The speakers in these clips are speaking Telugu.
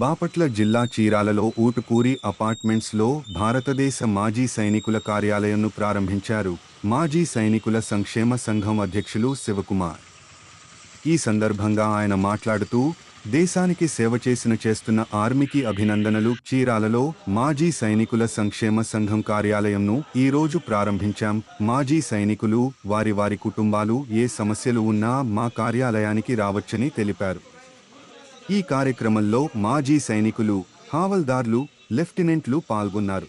బాపట్ల జిల్లా చీరాలలో ఊటుకూరి అపార్ట్మెంట్స్లో భారతదేశ మాజీ సైనికుల కార్యాలయంను ప్రారంభించారు. మాజీ సైనికుల సంక్షేమ సంఘం అధ్యక్షులు శివకుమార్. ఈ సందర్భంగా ఆయన మాట్లాడుతూ దేశానికి సేవ చేసిన చేస్తున్న ఆర్మీకి అభినందనలు. చీరాలలో మాజీ సైనికుల సంక్షేమ సంఘం కార్యాలయంను ఈ రోజు ప్రారంభించాం. మాజీ సైనికులు వారి వారి కుటుంబాలు ఏ సమస్యలు ఉన్నా మా కార్యాలయానికి రావచ్చని తెలిపారు. ఈ కార్యక్రమంలో మాజీ సైనికులు హావల్దార్లు లెఫ్టినెంట్లు పాల్గొన్నారు.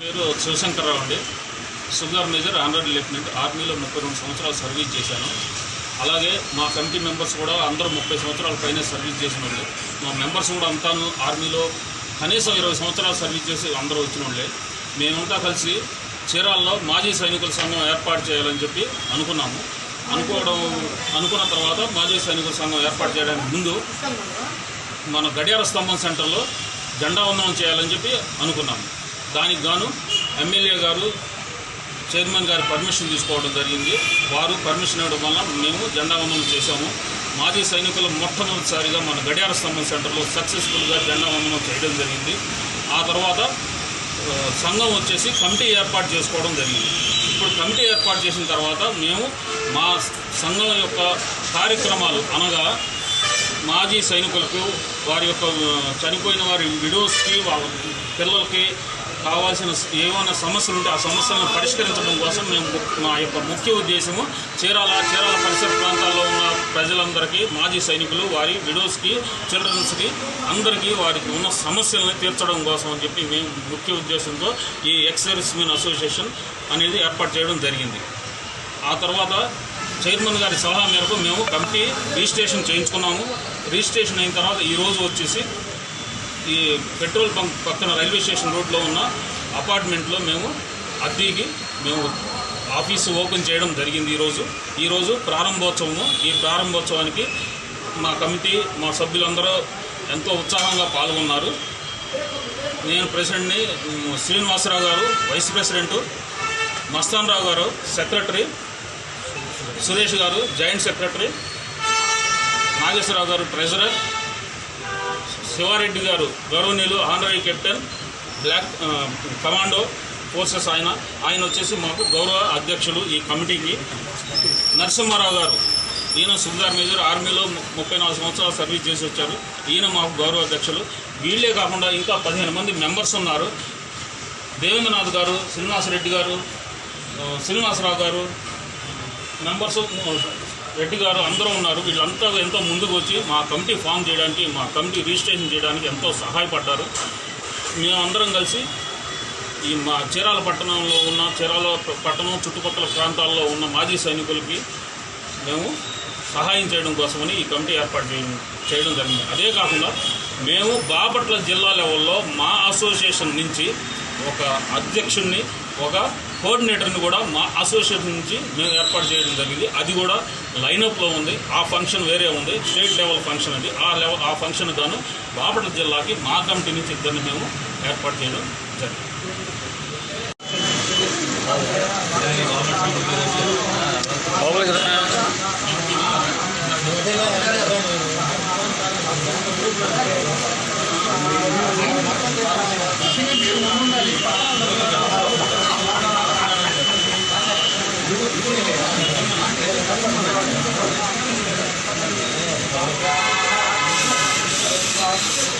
పేరు శివశంకర్రావు అండి. సుగర్ మేజర్ ఆనరీ లెఫ్టినెంట్ ఆర్మీలో ముప్పై రెండు సంవత్సరాలు సర్వీస్ చేశాను. అలాగే మా కమిటీ మెంబర్స్ కూడా అందరూ ముప్పై సంవత్సరాల పైన సర్వీస్ చేసిన వాళ్ళు మా మెంబర్స్ కూడా అంతాను ఆర్మీలో కనీసం ఇరవై సంవత్సరాలు సర్వీస్ చేసి అందరూ వచ్చిన వాళ్ళే మేమంతా కలిసి చీరాల్లో మాజీ సైనికుల సంఘం ఏర్పాటు చేయాలని చెప్పి అనుకున్నాము. అనుకోవడం అనుకున్న తర్వాత మాజీ సైనికుల సంఘం ఏర్పాటు చేయడానికి ముందు మన గడియార స్తంభం సెంటర్లో జెండా వందనం చేయాలని చెప్పి అనుకున్నాము దానికి గాను ఎమ్మెల్యే గారు చైర్మన్ గారి పర్మిషన్ తీసుకోవడం జరిగింది. వారు పర్మిషన్ ఇవ్వడం వల్ల మేము జెండా వందనం చేశాము. మాజీ సైనికులు మొట్టమొదటిసారిగా మన గడియార స్తంభం సెంటర్లో సక్సెస్ఫుల్గా జెండా వందనం చేయడం జరిగింది. ఆ తర్వాత సంఘం వచ్చేసి కమిటీ ఏర్పాటు చేసుకోవడం జరిగింది. ఇప్పుడు కమిటీ ఏర్పాటు చేసిన తర్వాత మేము మా సంఘం యొక్క కార్యక్రమాలు అనగా మాజీ సైనికులకు వారి యొక్క చనిపోయిన వారి విడోస్కి వాళ్ళ పిల్లలకి కావాల్సిన ఏమైనా సమస్యలు ఉంటే ఆ సమస్యలను పరిష్కరించడం కోసం మేము మా యొక్క ముఖ్య ఉద్దేశము చీరాల చీరాల పరిసర ప్రాంతాల్లో ఉన్న ప్రజలందరికీ మాజీ సైనికులు వారి విడోస్కి చిల్డ్రన్స్కి అందరికీ వారికి ఉన్న సమస్యలను తీర్చడం కోసం అని చెప్పి మేము ముఖ్య ఉద్దేశంతో ఈ ఎక్స్ సర్వీస్మెన్ అసోసియేషన్ అనేది ఏర్పాటు చేయడం జరిగింది. ఆ తర్వాత చైర్మన్ గారి సలహా మేరకు మేము కమిటీ రిజిస్ట్రేషన్ చేయించుకున్నాము. రిజిస్ట్రేషన్ అయిన తర్వాత ఈరోజు వచ్చేసి ఈ పెట్రోల్ బంక్ పక్కన రైల్వే స్టేషన్ రోడ్లో ఉన్న అపార్ట్మెంట్లో మేము అద్దీకి మేము ఆఫీసు ఓపెన్ చేయడం జరిగింది ఈరోజు. ఈరోజు ప్రారంభోత్సవము. ఈ ప్రారంభోత్సవానికి మా కమిటీ మా సభ్యులందరూ ఎంతో ఉత్సాహంగా పాల్గొన్నారు. నేను ప్రెసిడెంట్ని శ్రీనివాసరావు గారు వైస్ ప్రెసిడెంట్ మస్తాన్ రావు గారు సెక్రటరీ సురేష్ గారు జాయింట్ సెక్రటరీ నాగేశ్వరరావు గారు ట్రెజరర్ శివారెడ్డి గారు గౌరవనీయులు honorary captain black commando forces ఆయన. ఆయన వచ్చేసి మాకు గౌరవ అధ్యక్షులు ఈ కమిటీకి. నరసింహారావు గారు ఈయన సుబ్దార్ మేజర్ ఆర్మీలో ముప్పై నాలుగు సంవత్సరాలు సర్వీస్ చేసి వచ్చారు. ఈయన మాకు గౌరవ అధ్యక్షులు. వీళ్ళే కాకుండా ఇంకా పదిహేను మంది మెంబర్స్ ఉన్నారు. దేవేంద్రనాథ్ గారు శ్రీనివాసరెడ్డి గారు శ్రీనివాసరావు గారు మెంబర్స్ రెడ్డి గారు అందరూ ఉన్నారు. వీళ్ళంతా ఎంతో ముందుకు వచ్చి మా కమిటీ ఫామ్ చేయడానికి మా కమిటీ రిజిస్ట్రేషన్ చేయడానికి ఎంతో సహాయపడ్డారు. మేము అందరం కలిసి ఈ మా చీరాల పట్టణంలో ఉన్న చీరాల పట్టణం చుట్టుపక్కల ప్రాంతాల్లో ఉన్న మాజీ సైనికులకి మేము సహాయం చేయడం కోసమని ఈ కమిటీ ఏర్పాటు చేయడం చేయడం జరిగింది. అదే కాకుండా మేము బాపట్ల జిల్లా లెవెల్లో మా అసోసియేషన్ నుంచి ఒక అధ్యక్షుడిని ఒక కోఆర్డినేటర్ని కూడా మా అసోసియేషన్ నుంచి మేము ఏర్పాటు చేయడం జరిగింది. అది కూడా లైనప్లో ఉంది. ఆ ఫంక్షన్ వేరే ఉంది. స్టేట్ లెవెల్ ఫంక్షన్ అది. ఆ లెవెల్ ఆ ఫంక్షన్ గాను బాపట్ల జిల్లాకి మా కమిటీ నుంచి ఇద్దరిని మేము ఏర్పాటు చేయడం జరిగింది.